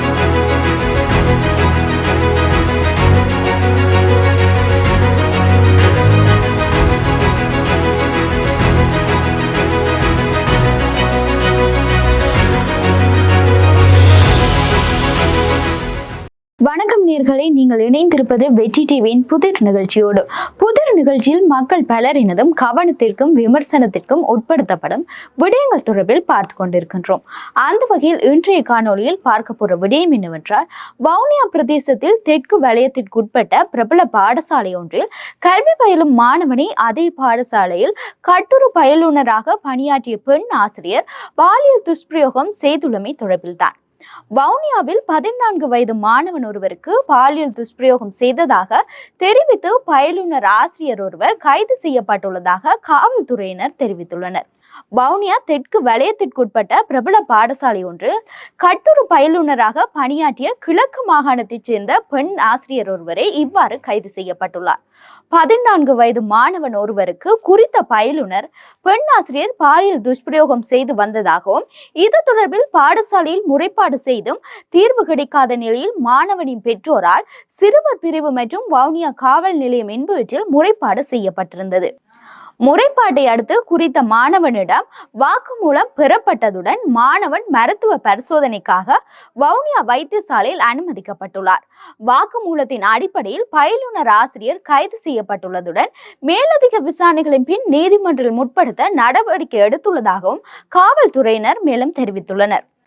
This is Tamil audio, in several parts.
Thank you. வணக்கம் நேர்களை நீங்கள் இணைந்திருப்பது வெற்றி டிவியின் புதிர் நிகழ்ச்சியோடு. புதிர் நிகழ்ச்சியில் மக்கள் பலரினதும் கவனத்திற்கும் விமர்சனத்திற்கும் உட்படுத்தப்படும் விடயங்கள் தொடர்பில் பார்த்து கொண்டிருக்கின்றோம். அந்த வகையில் இன்றைய காணொளியில் பார்க்க போற விடயம் என்னவென்றால் வவுனியா பிரதேசத்தில் தெற்கு வலயத்திற்குட்பட்ட பிரபல பாடசாலை ஒன்றில் கல்வி பயிலும் மாணவனை அதே பாடசாலையில் கட்டுரை பயிலுனராக பணியாற்றிய பெண் ஆசிரியர் பாலியல் துஷ்பிரயோகம் செய்துள்ளமை தொடர்பில்தான். வவுனியாவில் பதினான்கு வயது மாணவன் ஒருவருக்கு பாலியல் துஷ்பிரயோகம் செய்ததாக தெரிவித்து பயிலுனர் ஆசிரியர் ஒருவர் கைது செய்யப்பட்டுள்ளதாக காவல்துறையினர் தெரிவித்துள்ளனர். வவுனியா தெற்கு வலயத்திற்குட்பட்ட பிரபல பாடசாலை ஒன்று. கட்டுரு பயிலுனராக பணியாற்றிய கிழக்கு மாகாணத்தைச் சேர்ந்த பெண் ஆசிரியர் ஒருவரே இவ்வாறு கைது செய்யப்பட்டுள்ளார். பதினான்கு வயது மாணவன் ஒருவருக்கு குறித்த பயிலுனர் பெண் ஆசிரியர் பாலியல் துஷ்பிரயோகம் செய்து வந்ததாகவும் இது தொடர்பில் பாடசாலையில் முறைப்பாடு செய்தும் தீர்வு கிடைக்காத நிலையில் மாணவனின் பெற்றோரால் சிறுவர் பிரிவு மற்றும் வவுனியா காவல் நிலையம் என்பவற்றில் முறைப்பாடு செய்யப்பட்டிருந்தது. முறைப்பாட்டை அடுத்து குறித்த மாணவனிடம் வாக்குமூலம் பெறப்பட்டதுடன் மாணவன் மருத்துவ பரிசோதனைக்காக வவுனியா வைத்தியசாலையில் அனுமதிக்கப்பட்டுள்ளார். வாக்குமூலத்தின் அடிப்படையில் பயிலுனர் ஆசிரியர் கைது செய்யப்பட்டுள்ளதுடன் மேலதிக விசாரணைகளின் பின் நீதிமன்றில் முற்படுத்த நடவடிக்கை எடுத்துள்ளதாகவும் காவல்துறையினர் மேலும் தெரிவித்துள்ளனர்.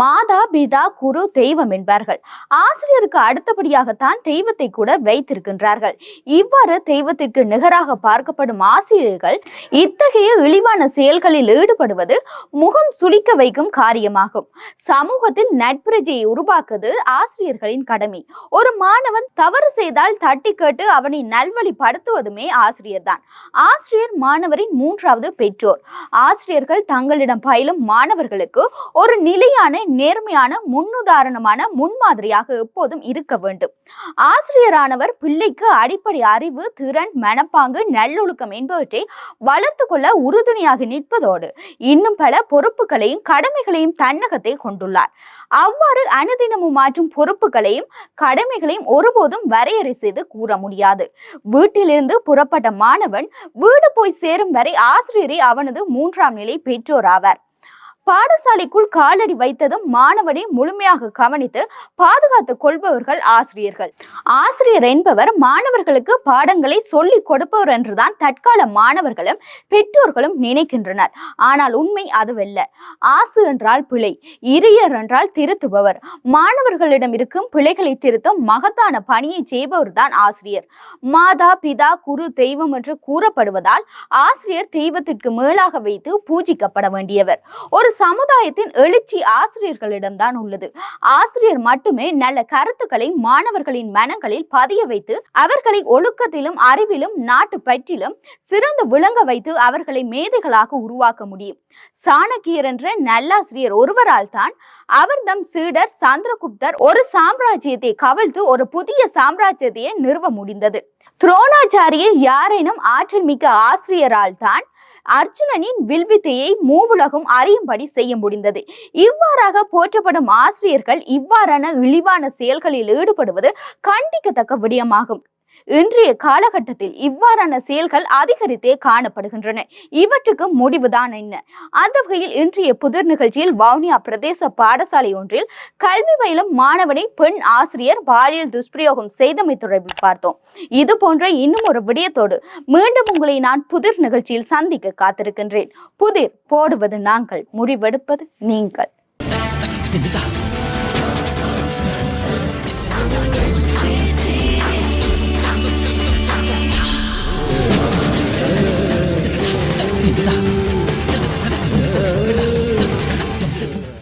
மாதா பிதா குரு தெய்வம் என்பார்கள். ஆசிரியருக்கு அடுத்தபடியாகத்தான் தெய்வத்தை கூட வைத்திருக்கின்றார்கள். இவ்வாறு தெய்வத்திற்கு நிகராக பார்க்கப்படும் ஆசிரியர்கள் இத்தகைய இழிவான செயல்களில் ஈடுபடுவது முகம் சுளிக்க வைக்கும் காரியமாகும். சமூகத்தில் நட்பிரஜையை உருவாக்குவது ஆசிரியர்களின் கடமை. ஒரு மாணவன் தவறு செய்தால் தட்டி கேட்டு அவனை நல்வழிப்படுத்துவதுமே ஆசிரியர் தான் ஆசிரியர் மாணவரின் மூன்றாவது பெற்றோர். ஆசிரியர்கள் தங்களிடம் பயிலும் மாணவர்களுக்கு ஒரு நிலையான நேர்மையான முன்னுதாரணமான முன்மாதிரியாக எப்போதும் இருக்க வேண்டும். ஆசிரியரானவர் பிள்ளைக்கு அடிப்படை அறிவு திறன் மனப்பாங்கு நல்லொழுக்கம் என்பவற்றை வளர்த்து கொள்ள உறுதுணையாக நிற்பதோடு இன்னும் பல பொறுப்புகளையும் கடமைகளையும் தன்னகத்தை கொண்டுள்ளார். அவ்வாறு அனுதினமும் மாற்றும் பொறுப்புகளையும் கடமைகளையும் ஒருபோதும் வரையறை செய்து கூற முடியாது. வீட்டிலிருந்து புறப்பட்ட மாணவன் வீடு போய் சேரும் வரை ஆசிரியரே அவனது மூன்றாம் நிலை பெற்றோர் ஆவார். பாடசாலைக்குள் காலடி வைத்ததும் மாணவனை முழுமையாக கவனித்து பாதுகாத்துக் கொள்பவர்கள் ஆசிரியர்கள். ஆசிரியர் என்பவர் மாணவர்களுக்கு பாடங்களை சொல்லிக் கொடுப்பவர் என்றுதான் தற்கால மாணவர்களும் பெற்றோர்களும் நினைக்கின்றனர். ஆனால் உண்மை அதுவல்ல. ஆசு என்றால் பிழை இரியர் என்றால் திருத்துபவர். மாணவர்களிடம் இருக்கும் பிழைகளை திருத்தும் மகத்தான பணியை செய்பவர் தான் ஆசிரியர். மாதா பிதா குரு தெய்வம் என்று கூறப்படுவதால் ஆசிரியர் தெய்வத்திற்கு மேலாக வைத்து பூஜிக்கப்பட வேண்டியவர். ஒரு சமுதாயத்தின் எழுச்சி ஆசிரியர்களிடம்தான் உள்ளது. ஆசிரியர் மட்டுமே நல்ல கருத்துக்களை மாணவர்களின் மனங்களில் பதிய வைத்து அவர்களை ஒழுக்கத்திலும் அறிவிலும் நாட்டு பற்றிலும் சிறந்து விளங்க வைத்து அவர்களை மேதைகளாக உருவாக்க முடியும். சாணக்கியர் என்ற நல்லாசிரியர் ஒருவரால் தான் அவர்தம் சீடர் சந்திரகுப்தர் ஒரு சாம்ராஜ்யத்தை கவிழ்த்து ஒரு புதிய சாம்ராஜ்யத்தையே நிறுவ முடிந்தது. துரோணாச்சாரியர் யாரேனும் ஆற்றல் மிக்க ஆசிரியரால் தான் அர்ஜுனனின் வில்வித்தையை மூவுலகம் அறியும்படி செய்ய முடிந்தது. இவ்வாறாக போற்றப்படும் ஆசிரியர்கள் இவ்வாறான இழிவான செயல்களில் ஈடுபடுவது கண்டிக்கத்தக்க விடயமாகும். இன்றைய காலகட்டத்தில் இவ்வாறான செயல்கள் அதிகரித்தே காணப்படுகின்றன. இவற்றுக்கு முடிவுதான் என்ன? அந்த வகையில் இன்றைய புதிர் நிகழ்ச்சியில் வவுனியா பிரதேச பாடசாலை ஒன்றில் கல்வி பயிலும் மாணவனை பெண் ஆசிரியர் பாலியல் துஷ்பிரயோகம் செய்தமை தொடர்பில் பார்த்தோம். இது போன்ற இன்னும் ஒரு விடயத்தோடு மீண்டும் உங்களை நான் புதிர் நிகழ்ச்சியில் சந்திக்க காத்திருக்கின்றேன். புதிர் போடுவது நாங்கள் முடிவெடுப்பது நீங்கள்.